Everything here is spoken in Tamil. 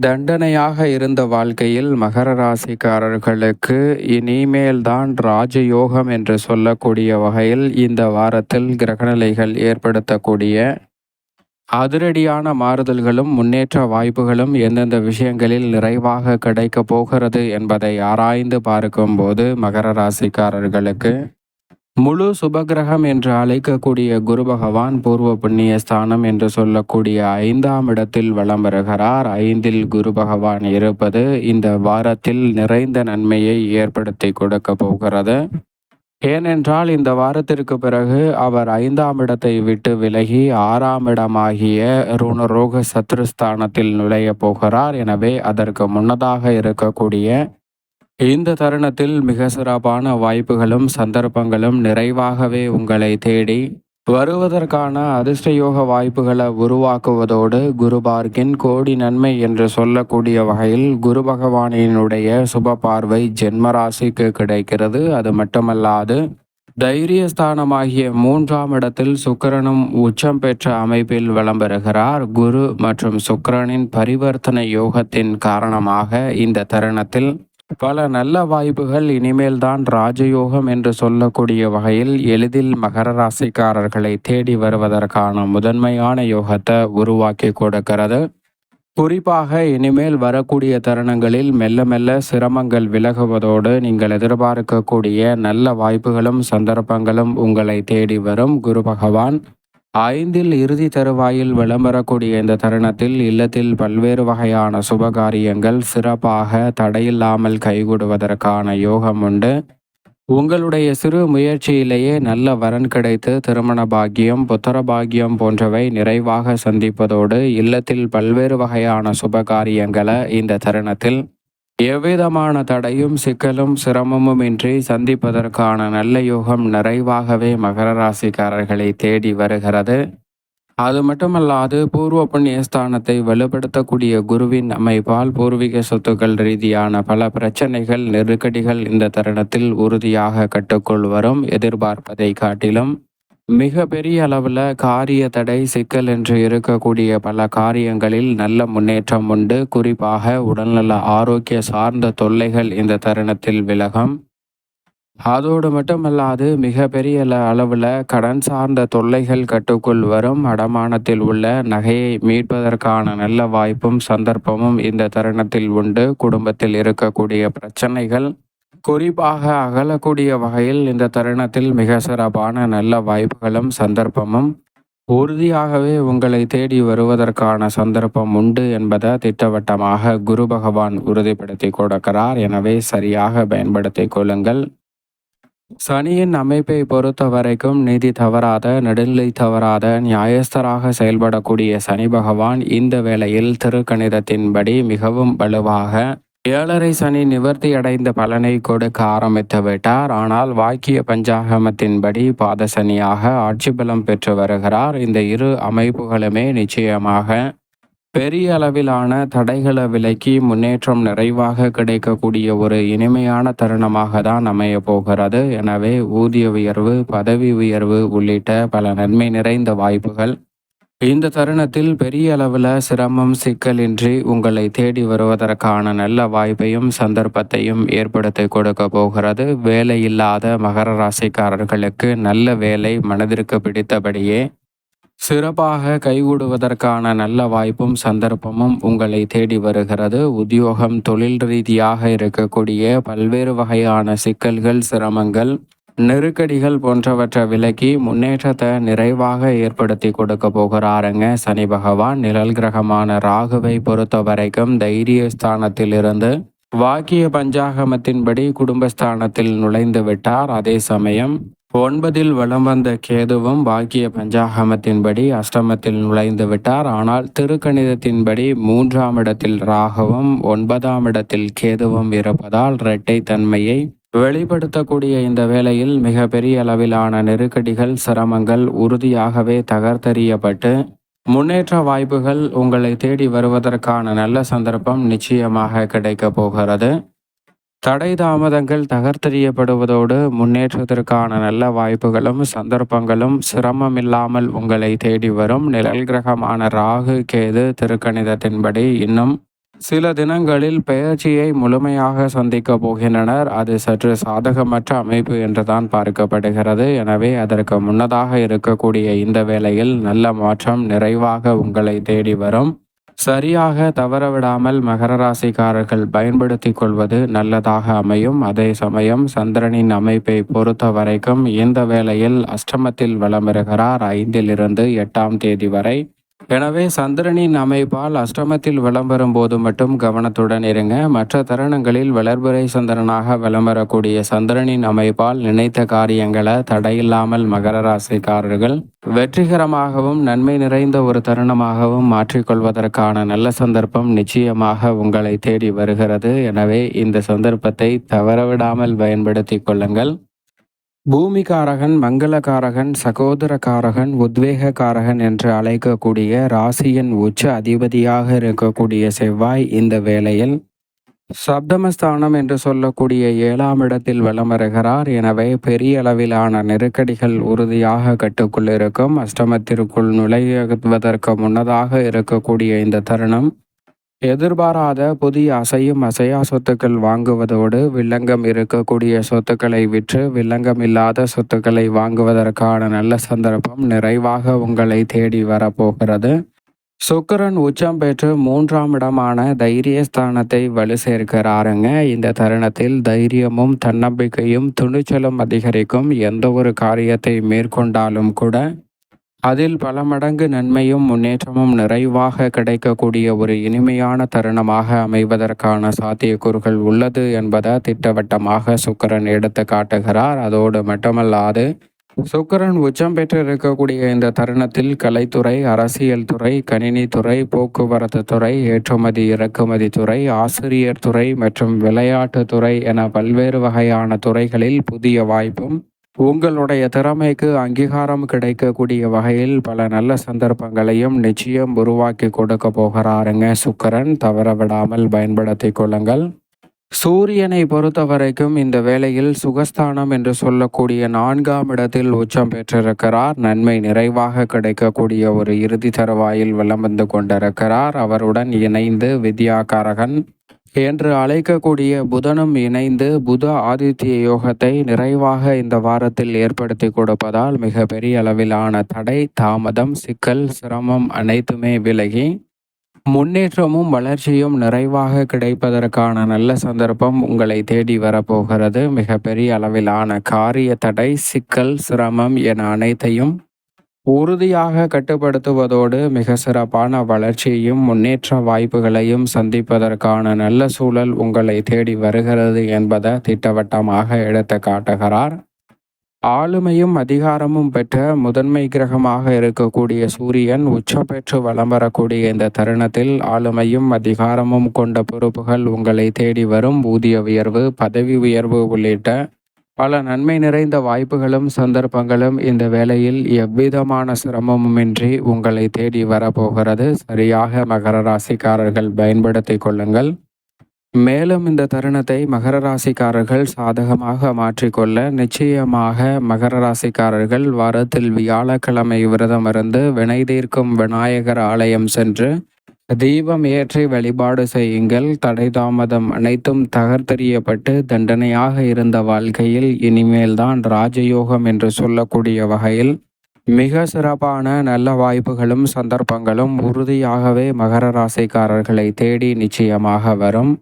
தண்டனையாக இருந்த வாழ்க்கையில் மகர ராசிக்காரர்களுக்கு இனிமேல்தான் ராஜயோகம் என்று சொல்லக்கூடிய வகையில் இந்த வாரத்தில் கிரகநிலைகள் ஏற்படுத்தக்கூடிய அதிரடியான மாறுதல்களும் முன்னேற்ற வாய்ப்புகளும் எந்தெந்த விஷயங்களில் நிறைவாக கிடைக்கப் போகிறது என்பதை ஆராய்ந்து பார்க்கும்போது மகர ராசிக்காரர்களுக்கு முழு சுபகிரகம் என்று அழைக்கக்கூடிய குரு பகவான் பூர்வ புண்ணிய ஸ்தானம் என்று சொல்லக்கூடிய ஐந்தாம் இடத்தில் வளம் வருகிறார். ஐந்தில் குரு பகவான் இருப்பது இந்த வாரத்தில் நிறைந்த நன்மையை ஏற்படுத்தி கொடுக்க போகிறது. ஏனென்றால் இந்த வாரத்திற்கு பிறகு அவர் ஐந்தாம் இடத்தை விட்டு விலகி ஆறாம் இடமாகிய ருணரோக சத்ருஸ்தானத்தில் நுழைய போகிறார். எனவே அதற்கு முன்னதாக இருக்கக்கூடிய இந்த தருணத்தில் மிக சிறப்பான வாய்ப்புகளும் சந்தர்ப்பங்களும் நிறைவாகவே உங்களை தேடி வருவதற்கான அதிர்ஷ்டயோக வாய்ப்புகளை உருவாக்குவதோடு குருபார்க்கின் கோடி நன்மை என்று சொல்லக்கூடிய வகையில் குரு பகவானினுடைய சுப பார்வை ஜென்மராசிக்கு கிடைக்கிறது. அது மட்டுமல்லாது தைரியஸ்தானமாகிய மூன்றாம் இடத்தில் சுக்கரனும் உச்சம் பெற்ற அமைப்பில் விளம்பெறுகிறார். குரு மற்றும் சுக்கரனின் பரிவர்த்தனை யோகத்தின் காரணமாக இந்த தருணத்தில் பல நல்ல வாய்ப்புகள் இனிமேல் தான் ராஜயோகம் என்று சொல்லக்கூடிய வகையில் எளிதில் மகர ராசிக்காரர்களை தேடி வருவதற்கான முதன்மையான யோகத்தை உருவாக்கி கொடுக்கிறது. குறிப்பாக இனிமேல் வரக்கூடிய தருணங்களில் மெல்ல மெல்ல சிரமங்கள் விலகுவதோடு நீங்கள் எதிர்பார்க்கக்கூடிய நல்ல வாய்ப்புகளும் சந்தர்ப்பங்களும் உங்களை தேடி வரும் குரு பகவான். ஐந்தில் இறுதி தருவாயில் விளம்பரக்கூடிய இந்த தருணத்தில் இல்லத்தில் பல்வேறு வகையான சுபகாரியங்கள் சிறப்பாக தடையில்லாமல் கைகூடுவதற்கான யோகம் உண்டு. உங்களுடைய சிறு முயற்சியிலேயே நல்ல வரன் கிடைத்து திருமண பாக்கியம் புத்தர பாக்கியம் போன்றவை நிறைவாக சந்திப்பதோடு இல்லத்தில் பல்வேறு வகையான சுபகாரியங்களை இந்த தருணத்தில் எவ்விதமான தடையும் சிக்கலும் சிரமமும் இன்றி சந்திப்பதற்கான நல்ல யோகம் நிறைவாகவே மகர ராசிக்காரர்களை தேடி வருகிறது. அது மட்டுமல்லாது பூர்வ புண்ணியஸ்தானத்தை வலுப்படுத்தக்கூடிய குருவின் அமைப்பால் பூர்வீக சொத்துக்கள் ரீதியான பல பிரச்சனைகள் நெருக்கடிகள் இந்த தருணத்தில் உறுதியாக கட்டுக்குள் வரும். எதிர்பார்ப்பதை காட்டிலும் மிக பெரிய அளவில் காரிய தடை சிக்கல் என்று இருக்கக்கூடிய பல காரியங்களில் நல்ல முன்னேற்றம் உண்டு. குறிப்பாக உடல்நல ஆரோக்கிய சார்ந்த தொல்லைகள் இந்த தருணத்தில் விலகம். அதோடு மட்டுமல்லாது மிக பெரிய அளவில் கடன் சார்ந்த தொல்லைகள் கட்டுக்குள் வரும். அடமானத்தில் உள்ள நகையை மீட்பதற்கான நல்ல வாய்ப்பும் சந்தர்ப்பமும் இந்த தருணத்தில் உண்டு. குடும்பத்தில் இருக்கக்கூடிய பிரச்சனைகள் குறிப்பாக அகலக்கூடிய வகையில் இந்த தருணத்தில் மிக சிறப்பான நல்ல வாய்ப்புகளும் சந்தர்ப்பமும் உறுதியாகவே உங்களை தேடி வருவதற்கான சந்தர்ப்பம் உண்டு என்பதை திட்டவட்டமாக குரு பகவான் உறுதிப்படுத்தி கொடுக்கிறார். எனவே சரியாக பயன்படுத்தி கொள்ளுங்கள். சனியின் அமைப்பை பொறுத்த வரைக்கும் நீதி தவறாத நெடுநிலை தவறாத நியாயஸ்தராக செயல்படக்கூடிய சனி பகவான் இந்த வேளையில் திருக்கணிதத்தின்படி மிகவும் வலுவாக ஏழரை சனி நிவர்த்தி அடைந்த பலனை கொடுக்க ஆரம்பித்து விட்டார் ஆனால் வாக்கிய பஞ்சாகமத்தின்படி பாதசனியாக ஆட்சி பலம் பெற்று வருகிறார். இந்த இரு அமைப்புகளுமே நிச்சயமாக பெரிய அளவிலான தடைகளை விலக்கி முன்னேற்றம் நிறைவாக கிடைக்கக்கூடிய ஒரு இனிமையான தருணமாக தான் அமைய போகிறது. எனவே ஊதிய உயர்வு பதவி உயர்வு உள்ளிட்ட பல நன்மை நிறைந்த வாய்ப்புகள் இந்த தருணத்தில் பெரிய அளவில் சிரமம் சிக்கலின்றி உங்களை தேடி வருவதற்கான நல்ல வாய்ப்பையும் சந்தர்ப்பத்தையும் ஏற்படுத்தி கொடுக்க போகிறது. வேலை இல்லாத மகர ராசிக்காரர்களுக்கு நல்ல வேலை மனதிற்கு பிடித்தபடியே சிறப்பாக கைகூடுவதற்கான நல்ல வாய்ப்பும் சந்தர்ப்பமும் உங்களை தேடி வருகிறது. உத்தியோகம் தொழில் ரீதியாக இருக்கக்கூடிய பல்வேறு வகையான சிக்கல்கள் சிரமங்கள் நெருக்கடிகள் போன்றவற்றை விலக்கி முன்னேற்றத்தை நிறைவாக ஏற்படுத்தி கொடுக்க போகிறாருங்க. சனி பகவான் நிழல் கிரகமான ராகுவை பொறுத்த வரைக்கும் தைரிய ஸ்தானத்தில் இருந்து வாக்கிய பஞ்சாகமத்தின்படி குடும்பஸ்தானத்தில் நுழைந்து விட்டார். அதே சமயம் ஒன்பதில் வளம் வந்த கேதுவும் வாக்கிய பஞ்சாகமத்தின்படி அஷ்டமத்தில் நுழைந்து விட்டார். ஆனால் திருக்கணிதத்தின்படி மூன்றாம் இடத்தில் ராகவும் ஒன்பதாம் இடத்தில் கேதுவும் இருப்பதால் இரட்டை தன்மையை வெளிப்படுத்தக்கூடிய இந்த வேளையில் மிக பெரிய அளவிலான நெருக்கடிகள் சிரமங்கள் உறுதியாகவே தகர்த்தறியப்பட்டு முன்னேற்ற வாய்ப்புகள் உங்களை தேடி வருவதற்கான நல்ல சந்தர்ப்பம் நிச்சயமாக கிடைக்கப் போகிறது. தடை தாமதங்கள் தகர்த்தெறியப்படுவதோடு முன்னேற்றத்திற்கான நல்ல வாய்ப்புகளும் சந்தர்ப்பங்களும் சிரமமில்லாமல் உங்களை தேடி வரும். நிழல் கிரகமான ராகு கேது திருக்கணிதத்தின்படி இன்னும் சில தினங்களில் பெயர்ச்சியை முழுமையாக சந்திக்க போகின்றனர். அது சற்று சாதகமற்ற அமைப்பு என்றுதான் பார்க்கப்படுகிறது. எனவே அதற்கு முன்னதாக இருக்கக்கூடிய இந்த வேளையில் நல்ல மாற்றம் நிறைவாக உங்களை தேடி வரும். சரியாக தவறவிடாமல் மகர ராசிக்காரர்கள் பயன்படுத்தி கொள்வது நல்லதாக அமையும். அதே சமயம் சந்திரனின் அமைப்பை பொறுத்த வரைக்கும் இந்த வேளையில் அஷ்டமத்தில் வளமிருக்கிறார் ஐந்திலிருந்து எட்டாம் தேதி வரை எனவே சந்திரனின் அமைப்பால் அஷ்டமத்தில் விளம்பரும் போது மட்டும் கவனத்துடன் இருங்க. மற்ற தருணங்களில் வளர்புரை சந்திரனாக விளம்பரக்கூடிய சந்திரனின் அமைப்பால் நினைத்த காரியங்களை தடையில்லாமல் மகர ராசிக்காரர்கள் வெற்றிகரமாகவும் நன்மை நிறைந்த ஒரு தருணமாகவும் மாற்றிக்கொள்வதற்கான நல்ல சந்தர்ப்பம் நிச்சயமாக உங்களை தேடி வருகிறது. எனவே இந்த சந்தர்ப்பத்தை தவறவிடாமல் பயன்படுத்தி கொள்ளுங்கள். பூமிகாரகன் மங்களகாரகன் சகோதரகாரகன் உத்வேககாரகன் என்று அழைக்கக்கூடிய ராசியின் உச்ச அதிபதியாக இருக்கக்கூடிய செவ்வாய் இந்த வேளையில் சப்தமஸ்தானம் என்று சொல்லக்கூடிய ஏழாம் இடத்தில் வலம் வருகிறார் எனவே பெரிய அளவிலான நெருக்கடிகள் உறுதியாக கட்டுக்குள் இருக்கும். அஷ்டமத்திற்குள் நுழைவதற்கு முன்னதாக இருக்கக்கூடிய இந்த தருணம் எதிர்பாராத புதிய அசையும் அசையா சொத்துக்கள் வாங்குவதோடு வில்லங்கம் இருக்கக்கூடிய சொத்துக்களை விற்று வில்லங்கம் இல்லாத சொத்துக்களை வாங்குவதற்கான நல்ல சந்தர்ப்பம் நிறைவாக உங்களை தேடி வரப்போகிறது. சுக்கரன் உச்சம் பெற்று மூன்றாம் இடமான தைரியஸ்தானத்தை வலு சேர்க்கிறாருங்க. இந்த தருணத்தில் தைரியமும் தன்னம்பிக்கையும் துணிச்சலும் அதிகரிக்கும். எந்த ஒரு காரியத்தை மேற்கொண்டாலும் கூட அதில் பல மடங்கு நன்மையும் முன்னேற்றமும் நிறைவாக கிடைக்கக்கூடிய ஒரு இனிமையான தருணமாக அமைவதற்கான சாத்தியக்கூறுகள் உள்ளது என்பதை திட்டவட்டமாக சுக்கரன் எடுத்து காட்டுகிறார். அதோடு மட்டுமல்லாது சுக்கரன் உச்சம் பெற்று இருக்கக்கூடிய இந்த தருணத்தில் கலைத்துறை அரசியல் துறை கணினித்துறை போக்குவரத்து துறை ஏற்றுமதி இறக்குமதி துறை ஆசிரியர் துறை மற்றும் விளையாட்டு துறை என பல்வேறு வகையான துறைகளில் புதிய வாய்ப்பும் உங்களுடைய திறமைக்கு அங்கீகாரம் கிடைக்கக்கூடிய வகையில் பல நல்ல சந்தர்ப்பங்களையும் நிச்சயம் உருவாக்கி கொடுக்க போகிறாருங்க. சுக்கரன் தவற விடாமல் பயன்படுத்தி கொள்ளுங்கள். சூரியனை பொறுத்த வரைக்கும் இந்த வேளையில் சுகஸ்தானம் என்று சொல்லக்கூடிய நான்காம் இடத்தில் உச்சம் பெற்றிருக்கிறார். நன்மை நிறைவாக கிடைக்கக்கூடிய ஒரு இறுதி தருவாயில் விளம்பந்து வந்து கொண்டிருக்கிறார். அவருடன் இணைந்து வித்யாகாரகன் என்று அழைக்கக்கூடிய புதனும் இணைந்து புத ஆதித்ய யோகத்தை நிறைவாக இந்த வாரத்தில் ஏற்படுத்தி கொடுப்பதால் மிக பெரிய அளவிலான தடை தாமதம் சிக்கல் சிரமம் அனைத்துமே விலகி முன்னேற்றமும் வளர்ச்சியும் நிறைவாக கிடைப்பதற்கான நல்ல சந்தர்ப்பம் உங்களை தேடி வரப்போகிறது. மிக பெரிய அளவிலான காரிய தடை சிக்கல் சிரமம் என அனைத்தையும் உறுதியாக கட்டுப்படுத்துவதோடு மிக சிறப்பான வளர்ச்சியையும் முன்னேற்ற வாய்ப்புகளையும் சந்திப்பதற்கான நல்ல சூழல் உங்களை தேடி வருகிறது என்பதை திட்டவட்டமாக எடுத்து காட்டுகிறார். ஆளுமையும் அதிகாரமும் பெற்ற முதன்மை கிரகமாக இருக்கக்கூடிய சூரியன் உச்சம் பெற்று வலம் வரக்கூடிய இந்த தருணத்தில் ஆளுமையும் அதிகாரமும் கொண்ட பொறுப்புகள் உங்களை தேடி வரும். ஊதிய உயர்வு பதவி உயர்வு உள்ளிட்ட பல நன்மை நிறைந்த வாய்ப்புகளும் சந்தர்ப்பங்களும் இந்த வேளையில் எவ்விதமான சிரமமுமின்றி உங்களை தேடி வரப்போகிறது. சரியாக மகர ராசிக்காரர்கள் பயன்படுத்தி கொள்ளுங்கள். மேலும் இந்த தருணத்தை மகர ராசிக்காரர்கள் சாதகமாக மாற்றிக்கொள்ள நிச்சயமாக மகர ராசிக்காரர்கள் வாரத்தில் வியாழக்கிழமை விரதம் இருந்து வினை தீர்க்கும் விநாயகர் ஆலயம் சென்று தீபம் ஏற்றி வழிபாடு செய்யுங்கள். தடை தாமதம் அனைத்தும் தகர்த்தெறியப்பட்டு தண்டனையாக இருந்த வாழ்க்கையில் இனிமேல்தான் ராஜயோகம் என்று சொல்லக்கூடிய வகையில் மிக சிறப்பான நல்ல வாய்ப்புகளும் சந்தர்ப்பங்களும் உறுதியாகவே மகர ராசிக்காரர்களை தேடி நிச்சயமாக வரும்.